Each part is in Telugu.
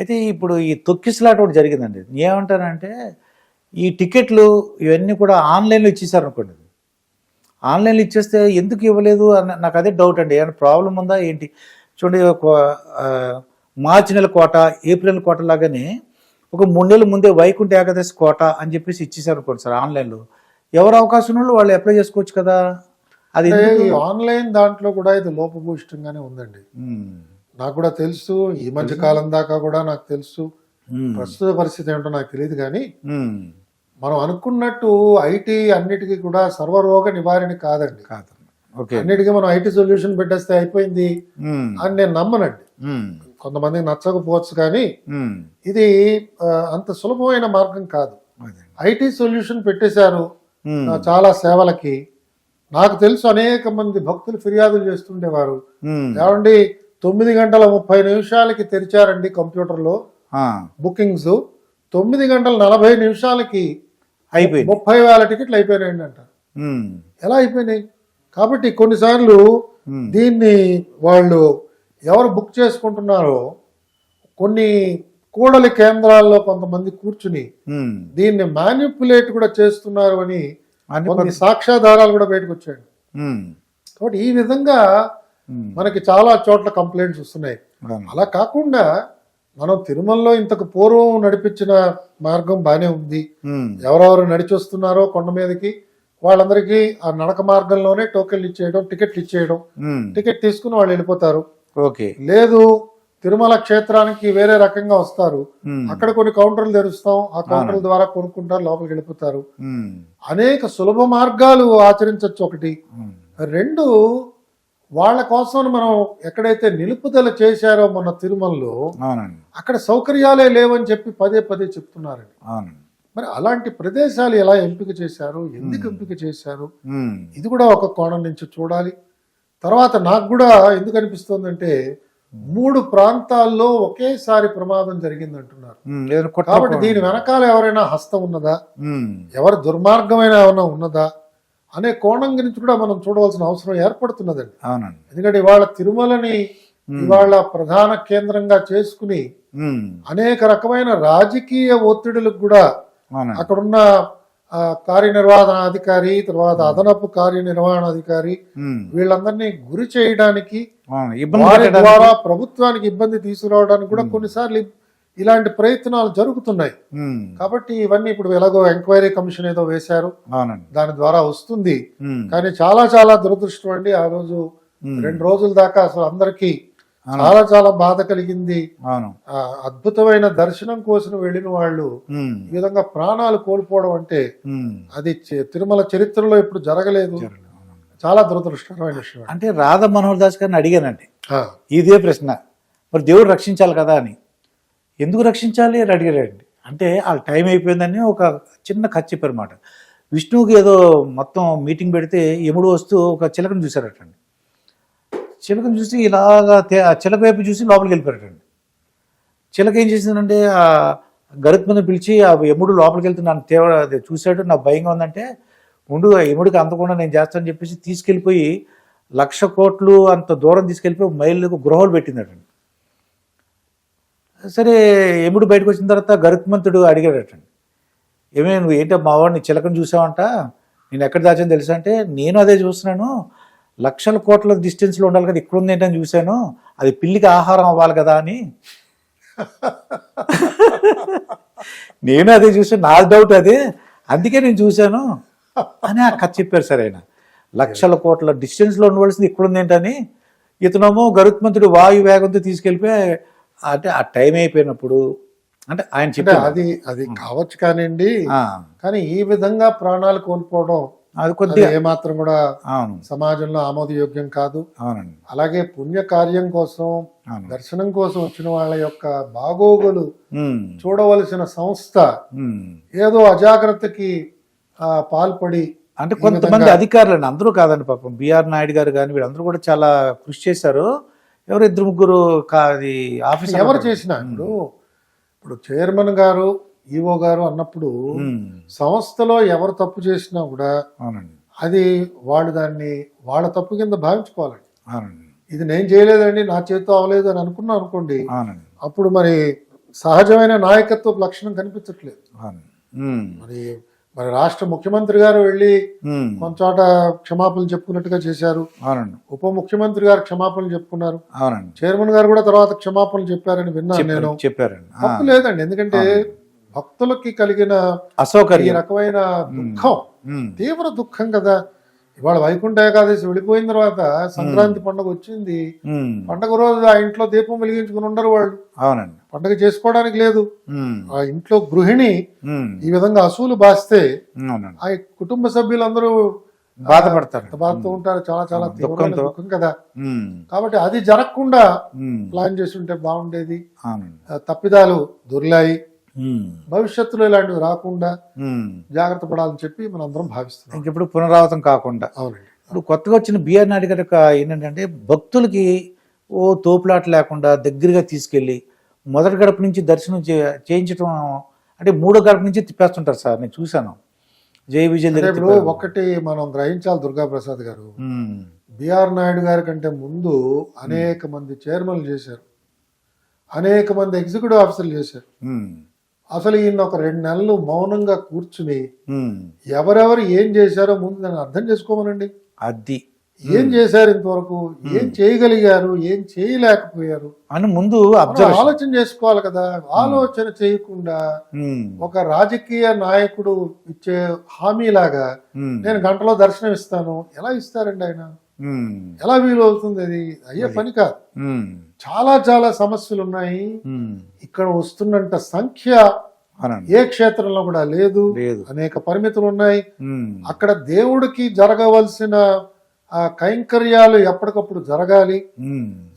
అయితే ఇప్పుడు ఈ తొక్కిసలాట ఒకటి జరిగిందండి. ఏమంటానంటే ఈ టికెట్లు ఇవన్నీ కూడా ఆన్లైన్లో ఇచ్చేసారు అనుకోండి ఆన్లైన్లో ఇచ్చేస్తే ఎందుకు ఇవ్వలేదు అని నాకు అదే డౌట్ అండి. ఏమైనా ప్రాబ్లం ఉందా ఏంటి? చూడండి మార్చి నెల కోట ఏప్రిల్ కోట లాగానే ఒక మూడు నెలల ముందే వైకుంఠ ఏకాదశి కోట అని చెప్పేసి ఇచ్చేసారు అనుకోండి సార్ ఆన్లైన్లో. ఎవరు అవకాశం ఉన్న వాళ్ళు అప్లై చేసుకోవచ్చు కదా? అది ఆన్లైన్ దాంట్లో కూడా ఇది లోపభూయిష్టంగానే ఉందండి. నాకు కూడా తెలుసు ఈ మధ్య కాలం దాకా కూడా నాకు తెలుసు. ప్రస్తుత పరిస్థితి ఏంటో నాకు తెలియదు కానీ మనం అనుకున్నట్టు ఐటీ అన్నిటికీ కూడా సర్వరోగ నివారణ కాదండి. కాదు. ఓకే. అన్నిటికీ మనం ఐటీ సొల్యూషన్ పెట్టేస్తే అయిపోయింది అని నేను నమ్మనండి. కొంతమందికి నచ్చకపోవచ్చు కానీ ఇది అంత సులభమైన మార్గం కాదు. ఐటీ సొల్యూషన్ పెట్టేశారు చాలా సేవలకి. నాకు తెలుసు అనేక మంది భక్తులు ఫిర్యాదులు చేస్తుండేవారు. ఏమండి తొమ్మిది గంటల ముప్పై నిమిషాలకి తెరిచారండి కంప్యూటర్లో బుకింగ్స్. తొమ్మిది గంటల నలభై నిమిషాలకి అయిపోయింది. ముప్పై వేల టికెట్లు అయిపోయినాయండి అంట. ఎలా అయిపోయినాయి? కాబట్టి కొన్నిసార్లు దీన్ని వాళ్ళు ఎవరు బుక్ చేసుకుంటున్నారో కొన్ని కూడలి కేంద్రాల్లో కొంతమంది కూర్చుని దీన్ని మ్యానిపులేట్ కూడా చేస్తున్నారు అని కొన్ని సాక్ష్యాధారాలు కూడా బయటకు వచ్చాయి ఉమ్, కాబట్టి ఈ విధంగా మనకి చాలా చోట్ల కంప్లైంట్స్ వస్తున్నాయి. అలా కాకుండా మనం తిరుమలలో ఇంతకు పూర్వం నడిపించిన మార్గం బాగానే ఉంది. ఉమ్, ఎవరెవరు నడిచి వస్తున్నారో కొండ మీదకి వాళ్ళందరికీ ఆ నడక మార్గంలోనే టోకెన్లు ఇచ్చేయడం టికెట్లు ఇచ్చేయడం. ఉమ్, టికెట్ తీసుకుని వాళ్ళు వెళ్ళిపోతారు. ఓకే. లేదు తిరుమల క్షేత్రానికి వేరే రకంగా వస్తారు. అక్కడ కొన్ని కౌంటర్లు తెరుస్తాం ఆ కౌంటర్ల ద్వారా కొనుక్కుంటారు లోపలికి వెళ్ళిపోతారు. అనేక సులభ మార్గాలు ఆచరించవచ్చు ఒకటి. రెండు వాళ్ళ కోసం మనం ఎక్కడైతే నిలుపుదల చేశారో మన తిరుమలలో అక్కడ సౌకర్యాలే లేవని చెప్పి పదే పదే చెప్తున్నారండి. మరి అలాంటి ప్రదేశాలు ఎలా ఎంపిక చేశారు? ఎందుకు ఎంపిక చేశారు? ఇది కూడా ఒక కోణం నుంచి చూడాలి. తర్వాత నాకు కూడా ఎందుకు అనిపిస్తోందంటే మూడు ప్రాంతాల్లో ఒకేసారి ప్రమాదం ఏదైనా కుట్ర కాబట్టి దీని వెనకాల ఎవరైనా హస్తం ఉన్నదా? ఎవరి దుర్మార్గమైన ఏమైనా ఉన్నదా? అనే కోణం గురించి కూడా మనం చూడవలసిన అవసరం ఏర్పడుతున్నదండి. అవునండి. ఎందుకంటే ఇవాళ తిరుమలని ఇవాళ ప్రధాన కేంద్రంగా చేసుకుని అనేక రకమైన రాజకీయ ఒత్తిడులకు కూడా అక్కడున్న ఆ, కార్యనిర్వహణాధికారి తర్వాత అదనపు కార్యనిర్వహణాధికారి ఉమ్, వీళ్ళందరినీ గురి చేయడానికి వారి ద్వారా ప్రభుత్వానికి ఇబ్బంది తీసుకురావడానికి కూడా కొన్నిసార్లు ఇలాంటి ప్రయత్నాలు జరుగుతున్నాయి. కాబట్టి ఇవన్నీ ఇప్పుడు ఎలాగో ఎంక్వైరీ కమిషన్ ఏదో వేశారు. అవునండి. దాని ద్వారా వస్తుంది. కానీ చాలా చాలా దురదృష్టం అండి ఆ రోజు. రెండు రోజుల దాకా అసలు అందరికీ చాలా చాలా బాధ కలిగింది. అద్భుతమైన దర్శనం కోసం వెళ్ళిన వాళ్ళు ఈ విధంగా ప్రాణాలు కోల్పోవడం అంటే అది తిరుమల చరిత్రలో ఇప్పుడు జరగలేదు. చాలా దురదృష్టకరమైన విషయం అంటే రాధా మనోహర్ దాస్ గారిని అడిగానండి. ఇదే ప్రశ్న. మరి దేవుడు రక్షించాలి కదా అని. ఎందుకు రక్షించాలి అని అడిగారండి. అంటే ఆ టైం అయిపోయిందని ఒక చిన్న కథ చెప్పారు అనమాట విష్ణువుకి ఏదో మొత్తం మీటింగ్ పెడితే ఎముడు వస్తూ ఒక చిలకను చూశారటండి. చిలకను చూసి ఇలాగా చిలక వైపు చూసి లోపలికి వెళ్ళిపోయారటండి. చిలక ఏం చేసిందంటే ఆ గరుత్మంది పిలిచి ఆ ఎముడు లోపలికి వెళ్తే నన్ను తేవ అది చూశాడు. నాకు భయంగా ఉందంటే ఉండు ఎముడికి అందకుండా నేను చేస్తానని చెప్పేసి తీసుకెళ్ళిపోయి లక్ష కోట్లు అంత దూరం తీసుకెళ్ళిపోయి మైళ్ళకు గృహాలు పెట్టిందటండి. సరే ఎముడు బయటకు వచ్చిన తర్వాత గరుత్మంతుడు అడిగాడటండి. ఏమే నువ్వు ఏంటో మా వాడిని చిలకను చూసావంట? నేను ఎక్కడ దాచాను తెలుసా అంటే నేను అదే చూస్తున్నాను. లక్షల కోట్ల డిస్టెన్స్లో ఉండాలి కదా ఇక్కడ ఉంది ఏంటని చూశాను. అది పిల్లికి ఆహారం అవ్వాలి కదా అని. నేను అదే చూసాను నా డౌట్ అదే. అందుకే నేను చూశాను. అని ఆ కథ చెప్పారు సార్ ఆయన. లక్షల కోట్ల డిస్టెన్స్లో ఉండవలసింది ఇక్కడ ఉంది ఏంటని. ఇతనేమో గరుత్మంతుడు వాయు వేగంతో తీసుకెళ్ళిపోయి అంటే ఆ టైం అయిపోయినప్పుడు అంటే ఆయన అంటే చెప్పారు అది అది కావచ్చు కానివ్వండి కానీ ఈ విధంగా ప్రాణాలు కోల్పోవడం అది కొద్దిగా ఏమాత్రం కూడా అవును. సమాజంలో ఆమోదయోగ్యం కాదు. అవునండి. అలాగే పుణ్య కార్యం కోసం దర్శనం కోసం వచ్చిన వాళ్ళ యొక్క బాగోగులు చూడవలసిన సంస్థ. ఏదో అజాగ్రత్తకి పాల్పడి అంటే కొంతమంది అధికారులు అందరూ కాదండి పాపం. బిఆర్ నాయుడు గారు కానీ వీళ్ళందరూ కూడా చాలా కృషి చేశారు. ఎవరు ఇద్దరు ముగ్గురు కా- అది ఆఫీసర్ ఎవరు చేసినా ఇప్పుడు ఇప్పుడు చైర్మన్ గారు ఈఓ గారు అన్నప్పుడు సంస్థలో ఎవరు తప్పు చేసినా కూడా అది వాళ్ళు దాన్ని వాళ్ళ తప్పు కింద భావించుకోవాలండి. ఇది నేను చేయలేదండి నా చేతితో అవ్వలేదు అని అనుకున్నాం అనుకోండి అప్పుడు మరి సహజమైన నాయకత్వ లక్షణం కనిపించట్లేదు. మరి మరి రాష్ట్ర ముఖ్యమంత్రి గారు వెళ్ళి ఉమ్, కొంత చోట క్షమాపణలు చెప్పుకున్నట్టుగా చేశారు. అవునండి. ఉప ముఖ్యమంత్రి గారు క్షమాపణలు చెప్పుకున్నారు. అవునండి. చైర్మన్ గారు కూడా తర్వాత క్షమాపణలు చెప్పారని విన్నాను నేను. చెప్పారు- చెప్పారండి తప్పు లేదండి. ఎందుకంటే భక్తులకి కలిగిన ఈ అసౌకర్యం రకమైన దుఃఖం తీవ్ర దుఃఖం కదా. ఇవాళ వైకుంఠ ఏకాదశి వెళ్ళిపోయిన తర్వాత సంక్రాంతి పండుగ వచ్చింది. పండగ రోజు ఆ ఇంట్లో దీపం వెలిగించుకుని ఉండరు వాళ్ళు. అవునండి. పండగ చేసుకోవడానికి లేదు. ఆ ఇంట్లో గృహిణి ఈ విధంగా అసూలు బాస్తే ఆ కుటుంబ సభ్యులందరూ బాధపడతారు. బాధతో ఉంటారు. చాలా చాలా తీవ్రమైన. దుఃఖం కదా. కాబట్టి అది జరగకుండా ప్లాన్ చేసి ఉంటే బాగుండేది. తప్పిదాలు దొర్లాయి. భవిష్యత్తులో ఇలాంటివి రాకుండా ఉమ్. జాగ్రత్త పడాలని చెప్పి మనం అందరం భావిస్తున్నాం. ఇంక ఇప్పుడు పునరావృతం కాకుండా అవునండి. ఇప్పుడు కొత్తగా వచ్చిన బిఆర్ నాయుడు గారి యొక్క ఏంటంటే భక్తులకి ఓ తోపులాట లేకుండా దగ్గరగా తీసుకెళ్ళి మొదటి గడప నుంచి దర్శనం చేయించడం అంటే మూడో గడప నుంచి తిప్పేస్తుంటారు సార్ నేను చూశాను. జై విజయ్. ఒకటి మనం గ్రహించాలి దుర్గా ప్రసాద్ గారు. ఉమ్, బిఆర్ నాయుడు గారి కంటే ముందు అనేక మంది చైర్మన్లు చేశారు. అనేక మంది ఎగ్జిక్యూటివ్ ఆఫీసర్లు చేశారు. అసలు ఈయన ఒక రెండు నెలలు మౌనంగా కూర్చుని. ఎవరెవరు ఏం చేశారో ముందు దాన్ని అర్థం చేసుకోమనండి. అది. ఏం చేశారు ఇంతవరకు? ఏం చేయగలిగారు? ఏం చేయలేకపోయారు? అని ముందు ఆలోచన చేసుకోవాలి కదా. ఆలోచన చేయకుండా ఒక రాజకీయ నాయకుడు ఇచ్చే హామీలాగా నేను గంటలో దర్శనం ఇస్తాను ఎలా ఇస్తారండి ఆయన? ఎలా వీలు అవుతుంది అది? అయ్యే పని కాదు. చాలా చాలా సమస్యలు ఉన్నాయి ఇక్కడ వస్తున్నంత సంఖ్య ఏ క్షేత్రంలో కూడా లేదు. లేదు. అనేక పరిమితులు ఉన్నాయి అక్కడ దేవుడికి జరగవలసిన ఆ కైంకర్యాలు ఎప్పటికప్పుడు జరగాలి.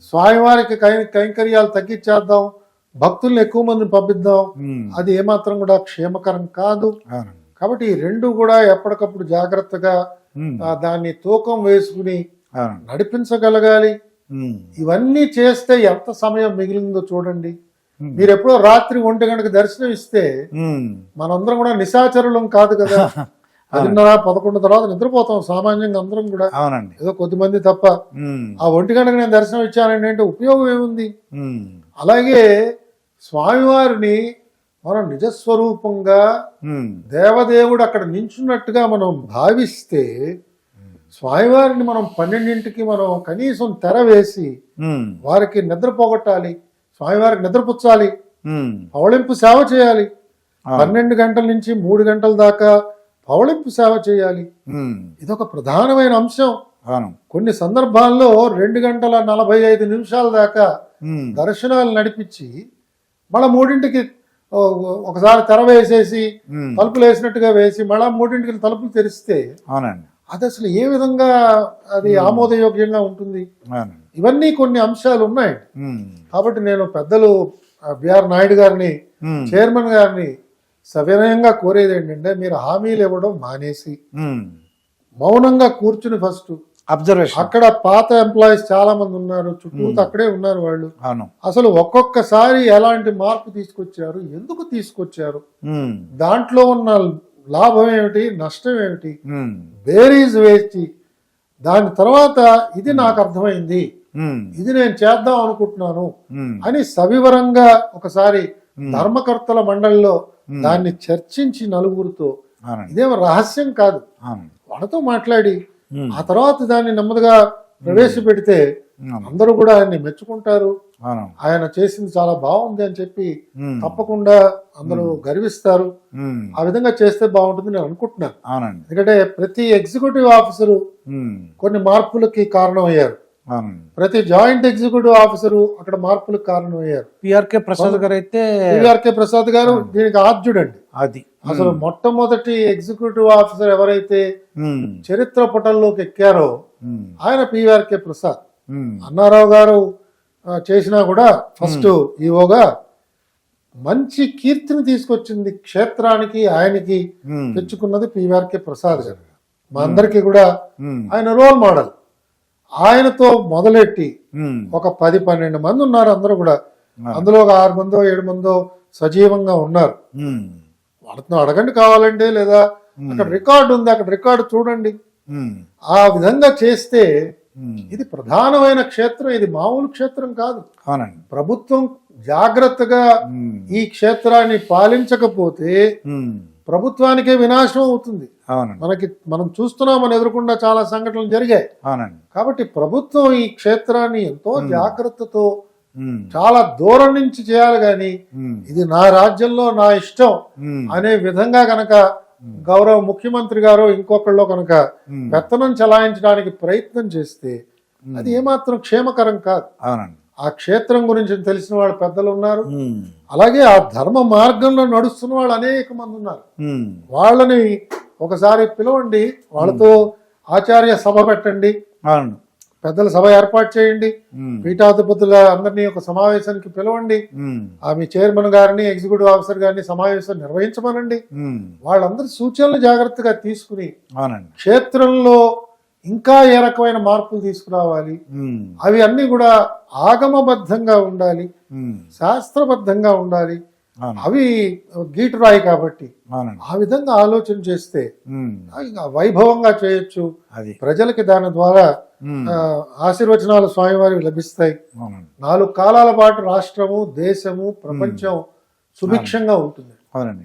స్వామివారికి కై కైంకర్యాలు తగ్గించేద్దాం. భక్తుల్ని ఎక్కువ మందిని పంపిద్దాం. అది ఏమాత్రం కూడా క్షేమకరం కాదు. కాబట్టి ఈ రెండు కూడా ఎప్పటికప్పుడు జాగ్రత్తగా దాన్ని తూకం వేసుకుని నడిపించగలగాలి. ఇవన్నీ చేస్తే ఎంత సమయం మిగిలిందో చూడండి. మీరు ఎప్పుడో రాత్రి ఒంటి గంటకు దర్శనం ఇస్తే మనందరం కూడా నిశాచరులం కాదు కదా. పదిన్నర పదకొండు తర్వాత నిద్రపోతాం సామాన్యంగా అందరం కూడా. అవునండి. ఏదో కొద్దిమంది తప్ప. ఉమ్, ఆ ఒంటి గంటకు నేను దర్శనం ఇచ్చానండి అంటే ఉపయోగం ఏముంది? అలాగే స్వామివారిని మనం నిజస్వరూపంగా దేవదేవుడు అక్కడ నించున్నట్టుగా మనం భావిస్తే స్వామివారిని మనం పన్నెండింటికి మనం కనీసం తెర వేసి వారికి నిద్ర పోగొట్టాలి స్వామివారికి నిద్రపుచ్చాలి పవళింపు సేవ చేయాలి. పన్నెండు గంటల నుంచి మూడు గంటల దాకా పవళింపు సేవ చేయాలి. ఇదొక ప్రధానమైన అంశం. కొన్ని సందర్భాల్లో రెండు గంటల నలభై ఐదు నిమిషాల దాకా దర్శనాలు నడిపించి మళ్ళా మూడింటికి ఒకసారి తెర వేసేసి తలుపులు వేసినట్టుగా వేసి మళ్ళా మూడింటికి తలుపులు తెరిస్తే అవునండి. అది అసలు ఏ విధంగా అది ఆమోదయోగ్యంగా ఉంటుంది? ఇవన్నీ కొన్ని అంశాలు ఉన్నాయి. కాబట్టి నేను పెద్దలు బిఆర్ నాయుడు గారిని చైర్మన్ గారిని సవినయంగా కోరేది ఏంటంటే మీరు హామీలు ఇవ్వడం మానేసి. మౌనంగా కూర్చుని ఫస్ట్ అబ్జర్వేషన్ అక్కడ పాత ఎంప్లాయీస్ చాలా మంది ఉన్నారు చుట్టూ అక్కడే ఉన్నారు వాళ్ళు. అవును. అసలు ఒక్కొక్కసారి ఎలాంటి మార్పు తీసుకొచ్చారు ఎందుకు తీసుకొచ్చారు? ఉమ్, దాంట్లో ఉన్న లాభం ఏమిటి నష్టం ఏమిటి? ఉమ్, బేరీజ్ వేసి దాని తర్వాత ఇది నాకు అర్థమైంది. ఇది నేను చేద్దాం అనుకుంటున్నాను అని సవివరంగా ఒకసారి ధర్మకర్తల మండలిలో దాన్ని చర్చించి నలుగురితో. అవునండి. ఇదేం రహస్యం కాదు. వాళ్ళతో మాట్లాడి ఆ తర్వాత దాన్ని నెమ్మదిగా ప్రవేశపెడితే అందరూ కూడా ఆయన్ని మెచ్చుకుంటారు. ఆయన చేసింది చాలా బాగుంది అని చెప్పి తప్పకుండా అందరూ గర్విస్తారు. ఆ విధంగా చేస్తే బాగుంటుంది నేను అనుకుంటున్నాను. అవునండి. ఎందుకంటే ప్రతి ఎగ్జిక్యూటివ్ ఆఫీసరు కొన్ని మార్పులకి కారణమయ్యారు. అవునండి. ప్రతి జాయింట్ ఎగ్జిక్యూటివ్ ఆఫీసరు అక్కడ మార్పులకు కారణమయ్యారు. పిఆర్కే ప్రసాద్ గారు అయితే పిఆర్కే ప్రసాద్ గారు దీనికి ఆద్యుడండి. అది అసలు మొట్టమొదటి ఎగ్జిక్యూటివ్ ఆఫీసర్ ఎవరైతే చరిత్ర పటంలోకి ఎక్కారో ఆయన పిఆర్కే ప్రసాద్. అన్నారావు గారు చేసినా కూడా ఫస్ట్ ఈవోగా మంచి కీర్తిని తీసుకొచ్చింది క్షేత్రానికి ఆయనకి తెచ్చుకున్నది పిఆర్కే ప్రసాద్ గారు. మా అందరికీ కూడా ఆయన రోల్ మోడల్. ఆయనతో మొదలెట్టి ఒక పది పన్నెండు మంది ఉన్నారు అందరూ కూడా. అందులో ఒక ఆరు మందో ఏడు మందో సజీవంగా ఉన్నారు. వాళ్ళతో అడగండి కావాలంటే లేదా అక్కడ రికార్డు ఉంది అక్కడ రికార్డు చూడండి. ఆ విధంగా చేస్తే ఇది ప్రధానమైన క్షేత్రం ఇది మామూలు క్షేత్రం కాదు. అవునండి. ప్రభుత్వం జాగ్రత్తగా ఈ క్షేత్రాన్ని పాలించకపోతే ప్రభుత్వానికే వినాశనం అవుతుంది. మనకి మనం చూస్తున్నాం మన ఎదురకుండా చాలా సంఘటనలు జరిగాయి. కాబట్టి ప్రభుత్వం ఈ క్షేత్రాన్ని ఎంతో జాగ్రత్తతో చాలా దూరం నుంచి చేయాలి కానీ ఇది నా రాజ్యంలో నా ఇష్టం అనే విధంగా గనక గౌరవ ముఖ్యమంత్రి గారు ఇంకొకళ్ళు కనుక పెత్తనం చలాయించడానికి ప్రయత్నం చేస్తే అది ఏమాత్రం క్షేమకరం కాదు. అవునండి. ఆ క్షేత్రం గురించి తెలిసిన వాళ్ళు పెద్దలు ఉన్నారు. అలాగే ఆ ధర్మ మార్గంలో నడుస్తున్న వాళ్ళు అనేక మంది ఉన్నారు. వాళ్ళని ఒకసారి పిలవండి వాళ్ళతో ఆచార్య సభ పెట్టండి. పెద్దల సభ ఏర్పాటు చేయండి. పీఠాధిపతుల అందరినీ ఒక సమావేశానికి పిలవండి. ఉమ్, ఆ మీ చైర్మన్ గారిని ఎగ్జిక్యూటివ్ ఆఫీసర్ గారిని సమావేశం నిర్వహించమనండి. వాళ్ళందరి సూచనలు జాగ్రత్తగా తీసుకుని క్షేత్రంలో ఇంకా ఏ రకమైన మార్పులు తీసుకురావాలి? అవి అన్నీ కూడా ఆగమబద్ధంగా ఉండాలి. శాస్త్రబద్ధంగా ఉండాలి. అవి గీటురాయి కాబట్టి అవునండి. ఆ విధంగా ఆలోచన చేస్తే వైభవంగా చేయొచ్చు. అది. ప్రజలకి దాని ద్వారా ఆశీర్వచనాలు స్వామివారికి లభిస్తాయి. నాలుగు కాలాల పాటు రాష్ట్రము దేశము ప్రపంచం సుభిక్షంగా ఉంటుంది. అవునండి.